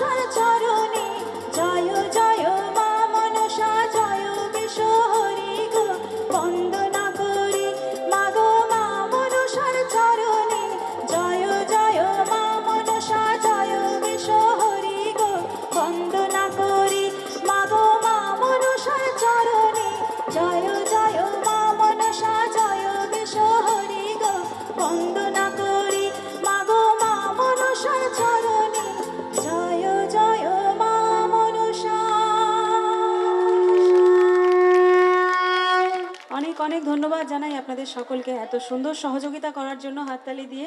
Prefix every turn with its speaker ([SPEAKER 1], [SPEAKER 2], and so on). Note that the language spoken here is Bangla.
[SPEAKER 1] try to অনেক অনেক ধন্যবাদ জানাই আপনাদের সকলকে এত সুন্দর সহযোগিতা করার জন্য হাততালি দিয়ে।